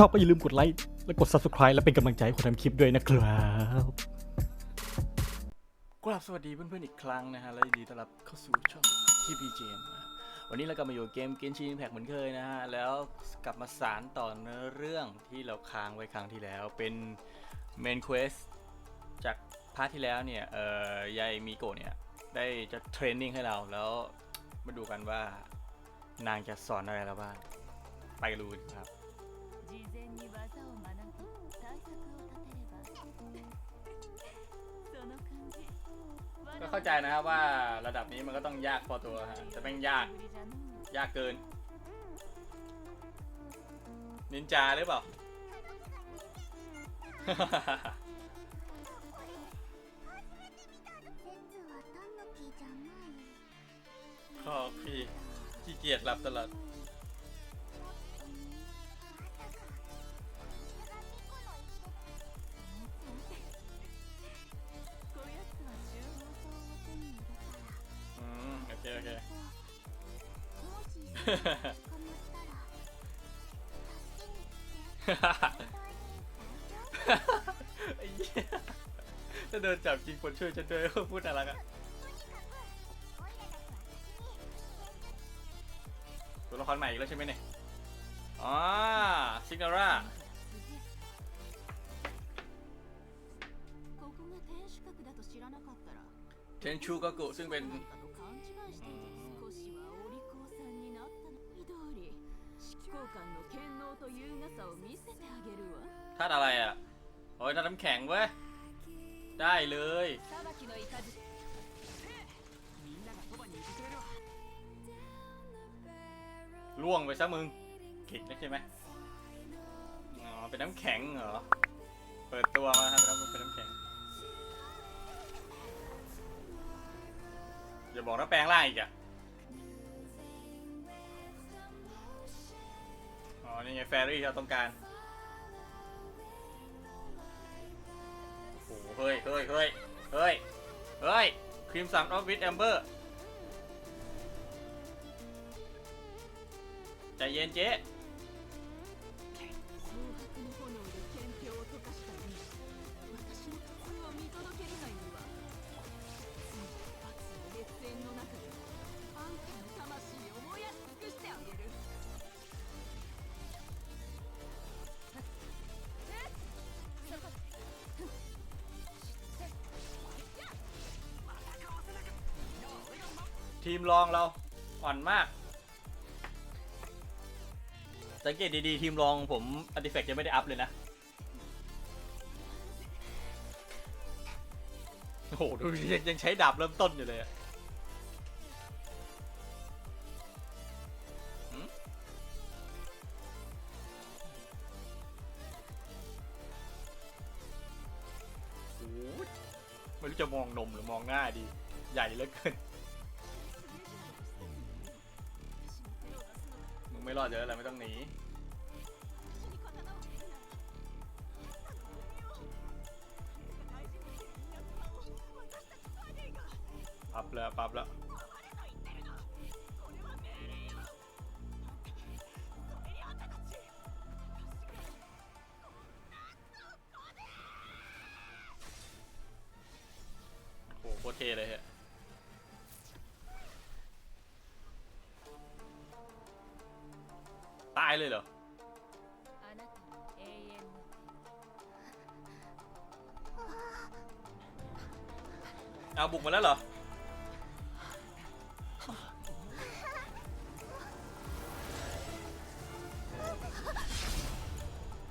ชอบก็อย่าลืมกดไลค์และกด subscribe และเป็นกำลังใจให้คนทำคลิปด้วยนะครับกราบสวัสดีเพื่อนๆอีกครั้งนะฮะ และยินดีต้อนรับเข้าสู่ช่องที่ BGM วันนี้เรากลับมาอยู่เกม Genshin Impact เหมือนเคยนะฮะ แล้วกลับมาสารต่อเนื้อเรื่องที่เราค้างไว้ครั้งที่แล้วเป็น Main Quest จากพาร์ทที่แล้วเนี่ย เอ่อยายมิโกะเนี่ย ได้จะเทรนนิ่งให้เราแล้วมาดูกันว่านางจะสอนอะไรเราบ้างไปกันดูครับ เข้าใจนะครับว่าระดับนี้มันก็ต้องยากพอตัวฮะแต่แม่งยาก ยากเกิน นินจาหรือเปล่า ขอพี่ขี้เกียจหลับตลอด คโอเค ไอ้เหี้ถ้าโดนจับจริงคนช่วยฉันด้วยพูดอะไรกันตัวละครใหม่อีกแล้วใช่ไหมเนี่ยอ๋อซิกนาร่าเทนชูกากุซึ่งเป็น 執行官の権能と優雅さを見せてあげるわ ธาตุอะไรอ่ะ โอ้ยธาตุน้ำแข็งเว้ย ได้เลย 裁きの雷みんながそばにいてくれるわ ล่วงไปซะมึงขิดนะใช่ไหมอ๋อ เป็นน้ำแข็งเหรอ เปิดตัวมาครับเป็นน้ำเป็นน้ำแข็ง อย่าบอกนะแปลงร่างอีกอ่ะ นี่ไงแฟรี่ที่เราต้องการโอ้โหเฮ้ยเฮ้ยเฮ้ยเฮ้ยเฮ้ยครีมสันออฟวิดแอมเบอร์ใจเย็นเจ๊ ทีมรองเราอ่อนมาก สังเกตดีๆ ทีมรองผมอัติเฟกยังไม่ได้อัพเลยนะ โอ้โหดูยังยังใช้ดาบเริ่มต้นอยู่เลยอะหืมโอ้ยไม่รู้จะมองนมหรือมองหน้าดี ใหญ่เหลือเกิน รอดเจออะไรไม่ต้องหนีปับแล้วปับแล้วโหโคตรเทเลยฮะ เลยเหรอ あなたの永遠の เอาบุกมาแล้วเหรอ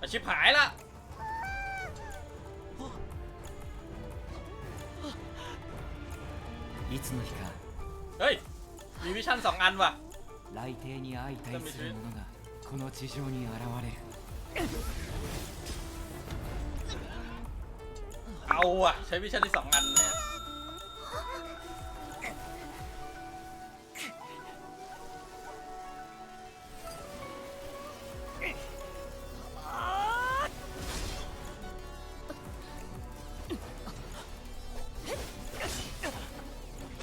อาชิบหายละ いつの日か เฮ้ย มีวิชั่นสองอันว่ะ 雷帝に相対する者が この地上に現れる เอาอ่ะ ใช้วิชั่นที่สองอันเนี่ย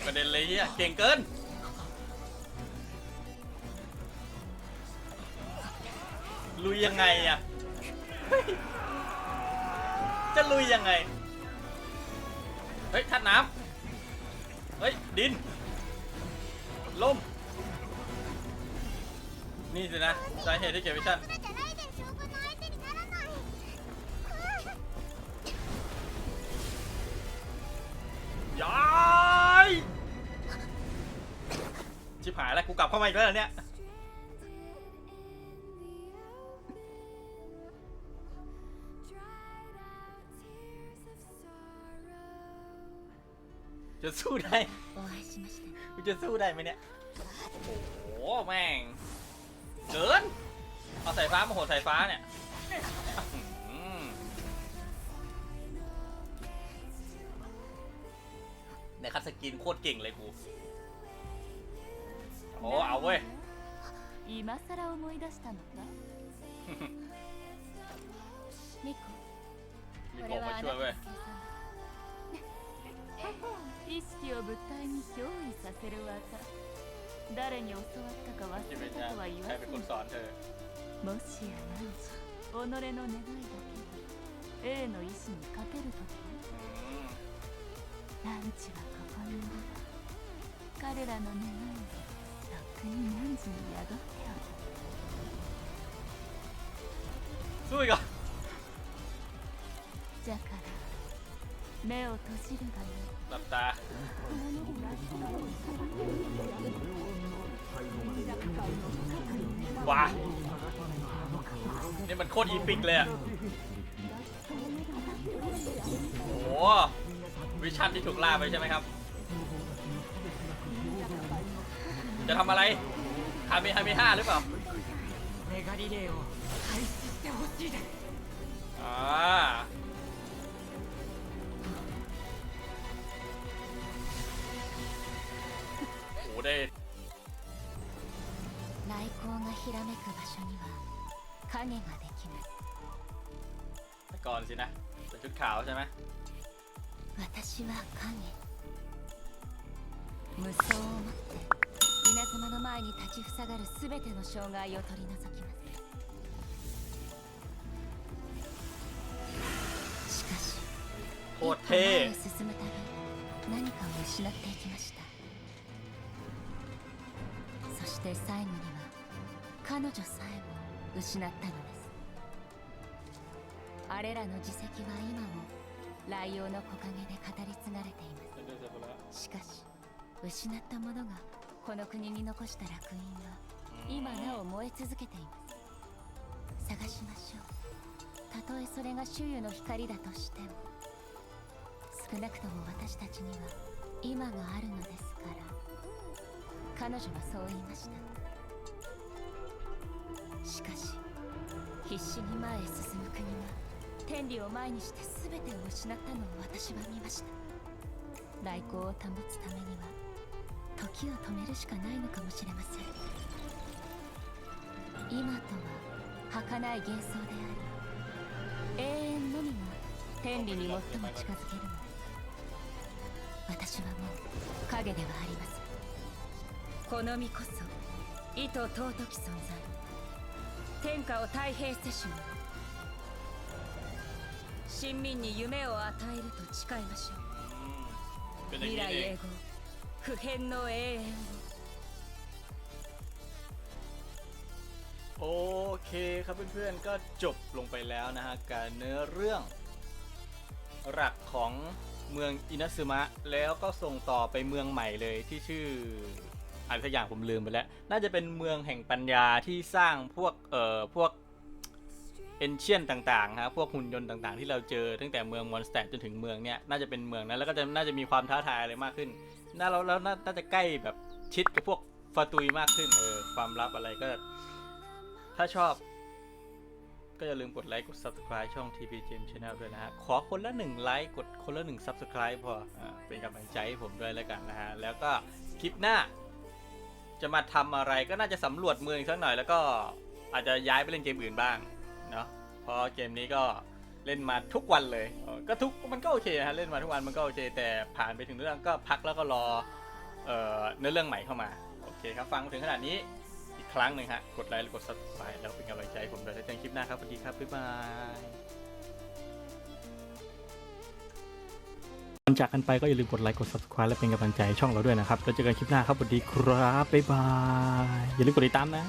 ประเด็นเลยเฮียเก่งเกิน ลุยยังไงอะ จะลุยยังไง เฮ้ยท่าน้ำเฮ้ย ดิน ลม นี่สินะสาเหตุที่เกิดวิชันย้ายชิบหายแล้วกูกลับเข้ามาอีกแล้วเนี่ย จะสู้ได้ お会いしましたね กูจะสู้ได้ไหมเนี่ย โอ้โห แม่ง เกิน เอาสายฟ้ามาโหดสายฟ้าเนี่ยอื้อหือในคัดสกินโคตรเก่งเลยกู โอ้ เอาเว้ย 今さら思い出したのかミコ มีโกมาช่วยเว้ย 意識を物体に憑依させる技。誰に教わったか忘れたとは言わずに。もしや何時己の願いだけで A の意志にかけるときランチはここにいる。彼らの願いはとに何時に宿っておる。すごいがじゃから 目を閉じるがよい หลับตา ว้า นี่มันโคตรอีพิกเลยอะโอ้โห วิชั่นที่ถูกล่าไปใช่ไหมครับ จะทำอะไรฮามิฮามิห้าหรือเปล่า メガリレーを開始してほしいです 影ができます แต่ก่อนสินะใส่ชุดขาวใช่ไหม 私は影無双をもって稲妻の前に立ちふさがる全ての障害を取り除きますしかし โคตร 一歩 เท่ 前へ進むたび何かを失っていきましたそして最後には彼女さえも 失ったのですあれらの自責は今も雷陽の木陰で語り継がれていますしかし失ったものがこの国に残した楽園は今なお燃え続けています。探しましょう。たとえそれが周囲の光だとしても少なくとも私たちには今があるのですから。彼女はそう言いました。しかし必死に前へ進む国が天理を前にして全てを失ったのを私は見ました。来光を保つためには時を止めるしかないのかもしれません。今とは儚い幻想であり永遠のみが天理に最も近づけるのです。私はもう影ではありませんこの身こそ意図尊き存在。天下を太平せし者市民に夢を与えると誓いましょう เป็นอย่าง 未 นี้ 来 เอง 永劫不変の永遠を โอเคครับเพื่อนๆ ก็จบลงไปแล้วนะฮะการเนื้อเรื่องหลักของเมืองอินาซึมะ แล้วก็ส่งต่อไปเมืองใหม่เลยที่ชื่อ อะไรสักอย่างผมลืมไปแล้ว น่าจะเป็นเมืองแห่งปัญญาที่สร้างพวกเอ่อพวกเอนเชียนต่างๆฮะพวกหุ่นยนต์ต่างๆ ที่เราเจอตั้งแต่เมืองมอนสเตจนถึงเมืองเนี้ยน่าจะเป็นเมืองนั้นแล้วก็จะน่าจะมีความท้าทายอะไรมากขึ้น น่าแล้วแล้วน่าจะใกล้แบบชิดกับพวกฟาตุยมากขึ้นเออความลับอะไรก็ ถ้าชอบ ก็อย่าลืมกดไลค์กด subscribe ช่อง TP Gem Channel ด้วยนะฮะขอคนละหนึ่งไลค์กดคนละหนึ่ง subscribe พออ่าเป็นกำลังใจให้ผมด้วยแล้วกันนะฮะแล้วก็คลิปหน้า จะมาทำอะไรก็น่าจะสำรวจเมืองสักหน่อย แล้วก็อาจจะย้ายไปเล่นเกมอื่นบ้างเนาะเพราะเกมนี้ก็เล่นมาทุกวันเลยก็ทุกมันก็โอเคฮะเล่นมาทุกวันมันก็โอเค แต่ผ่านไปถึงเรื่องก็พักแล้วก็รอเอ่อเนื้อเรื่องใหม่เข้ามาโอเคครับฟังมาถึงขนาดนี้ติดครั้งหนึ่งฮะกดไลค์และกด subscribe แล้วเป็นกำลังใจผมด้วยแล้วเจอกันคลิปหน้าครับสวัสดีครับบ๊ายบาย อนจากกันไปก็อย่าลืมกดไลค์กด subscribe และเป็นกำลังใจช่องเราด้วยนะครับ แล้วเจอกันคลิปหน้าครับสวัสดีครับบ๊ายบายอย่าลืมกดติดตามนะ